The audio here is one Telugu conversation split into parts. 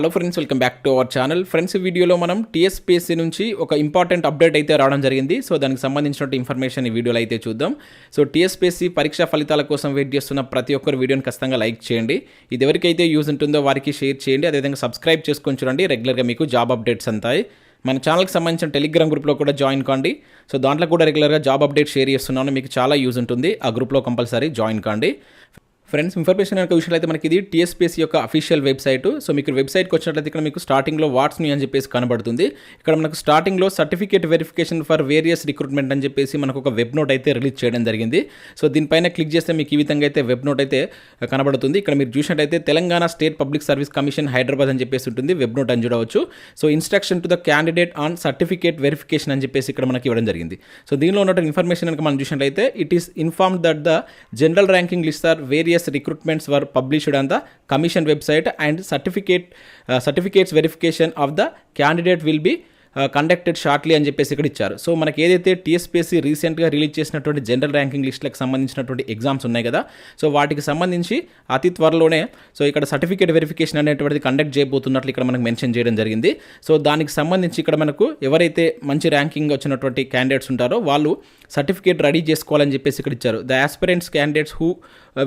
Hello friends welcome back to our channel friends వీడియోలో మనం టీఎస్పీఎస్సీ నుంచి ఒక ఇంపార్టెంట్ అప్డేట్ అయితే రావడం జరిగింది. సో దానికి సంబంధించిన ఇన్ఫర్మేషన్ ఈ వీడియోలో అయితే చూద్దాం. సో టీఎస్పీఎస్సీ పరీక్షా ఫలితాల కోసం వెయిట్ చేస్తున్న ప్రతి ఒక్కరు వీడియోని ఖచ్చితంగా లైక్ చేయండి. ఇది ఎవరికైతే యూజ్ ఉంటుందో వారికి షేర్ చేయండి. అదేవిధంగా సబ్స్క్రైబ్ చేసుకొని చూడండి. రెగ్యులర్గా మీకు జాబ్ అప్డేట్స్ అంతాయి. మన ఛానల్కి సంబంధించిన టెలిగ్రామ్ గ్రూప్లో కూడా జాయిన్ కాండి. సో దాంట్లో కూడా రెగ్యులర్గా జాబ్ అప్డేట్ షేర్ చేస్తున్నాను. మీకు చాలా యూజ్ ఉంటుంది. ఆ గ్రూప్లో కంపల్సరీ జాయిన్ కాండి. ఫ్రెండ్స్ ఇన్ఫర్మేషన్ యొక్క విషయంలో అయితే మనకి ఇది టీఎస్పీఎస్ యొక్క అఫీషియల్ వెబ్సైట్ సో మీకు వెబ్సైట్కి వచ్చినట్లయితే ఇక్కడ మీకు స్టార్టింగ్లో వాట్స్ మీ అని చెప్పేసి కనబడుతుంది. ఇక్కడ మనకు స్టార్టింగ్లో certificate verification for various recruitment అని చెప్పేసి మనకు ఒక వెబ్ నోట్ అయితే రిలీజ్ చేయడం జరిగింది. సో దీనిపైన క్లిక్ చేస్తే మీకు ఈ విధంగా అయితే వెబ్ నోట్ అయితే కనబడుతుంది. ఇక్కడ మీరు చూసినట్టయితే Telangana state public service commission Hyderabad అని చెప్పేసి ఉంటుంది వెబ్ నోట్ అని చూడవచ్చు. So instruction to the candidate on certificate verification అని చెప్పేసి ఇక్కడ మనకి ఇవ్వడం జరిగింది. సో దీనిలో ఉన్న ఇన్ఫర్మేషన్ కనుక మనం చూసినట్లయితే it is inform that the general ranking list are various recruitments were published on the commission website and certificate uh, certificates verification of the candidate will be conducted shortly అని చెప్పేసి ఇక్కడ ఇచ్చారు. సో మనకి ఏదైతే టీఎస్పీఎస్సీ రీసెంట్గా రిలీజ్ చేసినటువంటి జనరల్ ర్యాంకింగ్ లిస్టులకు సంబంధించినటువంటి ఎగ్జామ్స్ ఉన్నాయి కదా సో వాటికి సంబంధించి అతి త్వరలోనే సో ఇక్కడ సర్టిఫికేట్ వెరిఫికేషన్ అనేటువంటిది కండక్ట్ చేయబోతున్నట్లు ఇక్కడ మనకు మెన్షన్ చేయడం జరిగింది. సో దానికి సంబంధించి ఇక్కడ మనకు ఎవరైతే మంచి ర్యాంకింగ్ వచ్చినటువంటి క్యాండిడేట్స్ ఉంటారో వాళ్ళు సర్టిఫికేట్ రెడీ చేసుకోవాలని చెప్పేసి ఇక్కడ ఇచ్చారు. The aspirants candidates who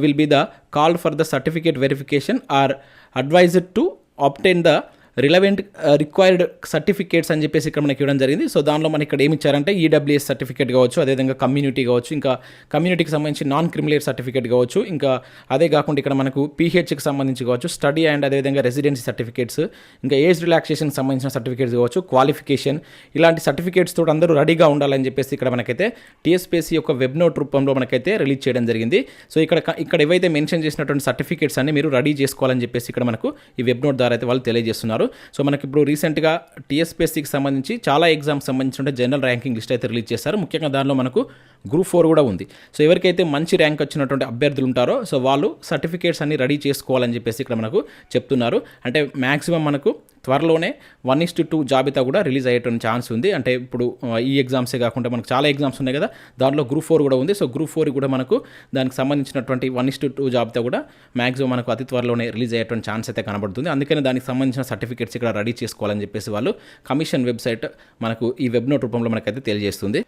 will be the call for the certificate verification are advised to obtain the relevant required certificates అని చెప్పేసి ఇక్కడ మనకి ఇవ్వడం జరిగింది. సో దానిలో మనకి ఇక్కడ ఏమి ఇచ్చారంటే ఈడబ్ల్యూఎస్ సర్టిఫికేట్ కావచ్చు అదేవిధంగా కమ్యూనిటీ కావచ్చు ఇంకా కమ్యూనిటీకి సంబంధించి నాన్ క్రిమిలేట్ సర్టిఫికేట్ కావచ్చు ఇంకా అదే కాకుండా ఇక్కడ మనకు పీహెచ్కి సంబంధించి కావచ్చు స్టడీ అండ్ అదేవిధంగా రెసిడెన్సీ సర్టిఫికేట్స్ ఇంకా ఏజ్ రిలాక్సేషన్కి సంబంధించిన సర్టిఫికేట్స్ కావచ్చు క్వాలిఫికేషన్ ఇలాంటి సర్టిఫికేట్స్ తోటి అందరూ రెడీగా ఉండాలని చెప్పేసి ఇక్కడ మనకైతే టీఎస్పీసీ యొక్క వెబ్ నోట్ రూపంలో మనకైతే రిలీజ్ చేయడం జరిగింది. సో ఇక్కడ ఇక్కడ ఏవైతే మెన్షన్ చేసినటువంటి సర్టిఫికేట్స్ అన్ని మీరు రెడీ చేసుకోవాలని చెప్పేసి ఇక్కడ మనకు ఈ వెబ్ నోట్ ద్వారా అయితే వాళ్ళు తెలియజేస్తున్నారు. సో మనకి ఇప్పుడు రీసెంట్గా టీఎస్పీఎస్సీకి సంబంధించి చాలా ఎగ్జామ్స్ సంబంధించిన జనరల్ ర్యాంకింగ్ లిస్ట్ అయితే రిలీజ్ చేశారు. ముఖ్యంగా దానిలో మనకు గ్రూప్ ఫోర్ కూడా ఉంది. సో ఎవరికైతే మంచి ర్యాంక్ వచ్చినటువంటి అభ్యర్థులు ఉంటారో సో వాళ్ళు సర్టిఫికేట్స్ అన్ని రెడీ చేసుకోవాలని చెప్పేసి ఇక్కడ మనకు చెప్తున్నారు. అంటే మ్యాక్సిమం మనకు త్వరలోనే వన్ ఇస్ టు టూ జాబితా కూడా రిలీజ్ అయ్యేటువంటి ఛాన్స్ ఉంది. అంటే ఇప్పుడు ఈ ఎగ్జామ్సే కాకుండా మనకు చాలా ఎగ్జామ్స్ ఉన్నాయి కదా దాంట్లో గ్రూప్ ఫోర్ కూడా ఉంది. సో గ్రూప్ ఫోర్ కూడా మనకు దానికి సంబంధించినటువంటి వన్ ఇస్ టు టూ జాబితా కూడా మ్యాక్సిమం మనకు అతి త్వరలోనే రిలీజ్ అయ్యేటువంటి ఛాన్స్ అయితే కనబడుతుంది. అందుకని దానికి సంబంధించిన సర్టిఫికేట్స్ ఇక్కడ రెడీ చేసుకోవాలని చెప్పేసి వాళ్ళు కమిషన్ వెబ్సైట్ మనకు ఈ వెబ్ నోట్ రూపంలో మనకైతే తెలియజేస్తుంది.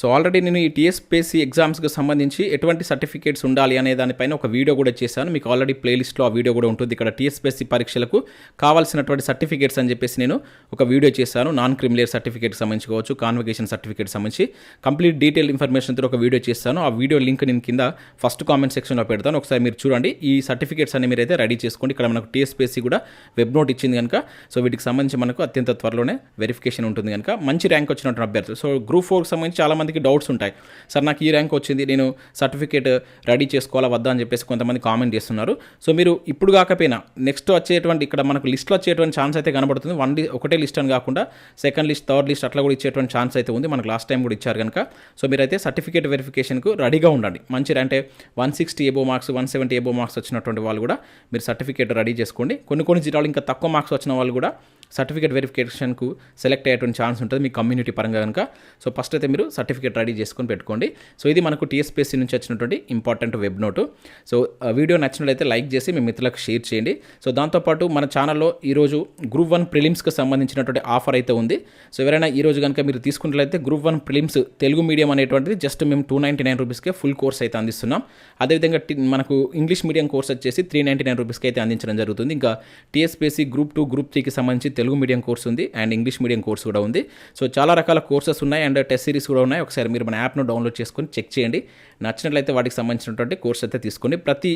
సో ఆల్రెడీ నేను ఈ టీఎస్పీఎస్సీ ఎగ్జామ్స్కి సంబంధించి ఎటువంటి సర్టిఫికేట్స్ ఉండాలి అనే దానిపైన ఒక వీడియో కూడా చేశాను. మీకు ఆల్రెడీ ప్లేలిస్ట్లో ఆ వీడియో కూడా ఉంటుంది. ఇక్కడ టీఎస్పీఎస్సీ పరీక్షలకు కావాల్సినటువంటి సర్టిఫికేట్స్ అని చెప్పేసి నేను ఒక వీడియో చేశాను. నాన్ క్రిమిలేర్ సర్టిఫికేట్ సంబంధించి కావచ్చు కాన్వకేషన్ సర్టిఫికేట్ సంబంధించి. కంప్లీట్ డీటెయిల్ ఇన్ఫర్మేషన్తో ఒక వీడియో చేస్తాను ఆ వీడియో లింక్ నేను కింద ఫస్ట్ కామెంట్ సెక్షన్లో పెడతాను. ఒకసారి మీరు చూడండి. ఈ సర్టిఫికేట్స్ అన్ని మీరైతే రెడీ చేసుకోండి. ఇక్కడ మనకు టీఎస్పీఎస్సీ కూడా వెబ్ నోట్ ఇచ్చింది కనుక. సో వీటికి సంబంధించి మనకు అత్యంత త్వరలోనే వెరిఫికేషన్ ఉంటుంది కనుక. మంచి ర్యాంక్ వచ్చినటువంటి అభ్యర్థులు. సో గ్రూప్ ఫోర్కి సంబంధించి చాలా మందికి డౌట్స్ ఉంటాయి. సార్ నాకు ఈ ర్యాంక్ వచ్చింది నేను సర్టిఫికేట్ రెడీ చేసుకోవాలా వద్దా? అని చెప్పేసి కొంతమంది కామెంట్ చేస్తున్నారు. సో మీరు ఇప్పుడు కాకపోయినా నెక్స్ట్ వచ్చేటువంటి ఇక్కడ మనకు లిస్ట్లో వచ్చేటువంటి ఛాన్స్ అయితే కనబడుతుంది. వన్ ఒకటే లిస్ట్ అని కాకుండా సెకండ్ లిస్ట్ థర్డ్ లిస్ట్ అట్లా కూడా ఇచ్చేటువంటి ఛాన్స్ అయితే ఉంది. మనకు లాస్ట్ టైం కూడా ఇచ్చారు కనుక. సో మీరైతే సర్టిఫికేట్ వెరిఫికేషన్కు రెడీగా ఉండండి. మంచి అంటే one sixty above marks one seventy above marks వచ్చినటువంటి వాళ్ళు కూడా మీరు సర్టిఫికేట్ రెడీ చేసుకోండి. కొన్ని కొన్ని జిల్లాలు ఇంకా తక్కువ మార్క్స్ వచ్చిన వాళ్ళు కూడా సర్టిఫికేట్ వెరిఫికేషన్కు సెలెక్ట్ అయ్యేటువంటి ఛాన్స్ ఉంటుంది మీ కమ్యూనిటీ పరంగా కనుక సో ఫస్ట్ అయితే మీరు సర్టిఫికేట్ రెడీ చేసుకొని పెట్టుకోండి. సో ఇది మనకు టీఎస్పీఎస్సీ నుంచి వచ్చినటువంటి important web note. So video నచ్చినట్లయితే లైక్ చేసి మీ మిత్రులకు షేర్ చేయండి. సో దాంతోపాటు మన ఛానల్లో ఈరోజు గ్రూప్ వన్ ప్రిలిమ్స్కి సంబంధించినటువంటి ఆఫర్ అయితే ఉంది. సో ఎవరైనా ఈ రోజు కనుక మీరు తీసుకున్నట్లయితే group one prelims Telugu medium అనేటువంటిది జస్ట్ మేము టూ నైంటీ నైన్ రూపీస్కే ఫుల్ కోర్స్ అయితే అందిస్తున్నాం. అదేవిధంగా మనకు ఇంగ్లీష్ మీడియం కోర్స్ వచ్చేసి త్రీ నైంటీ నైన్ రూపీస్కి అయితే అందించడం జరుగుతుంది. ఇంకా టీఎస్పీఎస్సీ గ్రూప్ టూ గ్రూప్ త్రీకి సంబంధించి తెలుగు మీడియం కోర్స్ ఉంది అండ్ ఇంగ్లీష్ మీడియం కోర్స్ కూడా ఉంది. సో చాలా రకాల కోర్సెస్ ఉన్నాయి అండ్ టెస్ట్ సిరీస్ కూడా ఉన్నాయి. ఒకసారి మీరు మన యాప్ను డౌన్లోడ్ చేసుకొని చెక్ చేయండి. నచ్చినట్లయితే వాటికి సంబంధించినటువంటి కోర్స్ అయితే తీసుకోండి. ప్రతి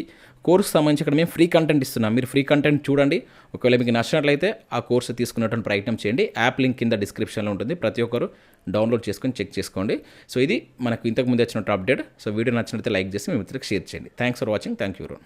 కోర్స్ సంబంధించి ఇక్కడ మేము ఫ్రీ కంటెంట్ ఇస్తున్నాం. మీరు ఫ్రీ కంటెంట్ చూడండి. ఒకవేళ మీకు నచ్చినట్లయితే ఆ కోర్స్ తీసుకున్నటువంటి ప్రయత్నం చేయండి. యాప్ లింక్ కింద డిస్క్రిప్షన్లో ఉంటుంది. ప్రతి ఒక్కరు డౌన్లోడ్ చేసుకొని చెక్ చేసుకోండి. సో ఇది మనకు ఇంతకు ముందు వచ్చినట్టు అప్డేట్. సో వీడియో నచ్చినట్లయితే లైక్ చేసి మీ మిత్రులకు షేర్ చేయండి. Thanks for watching. Thank you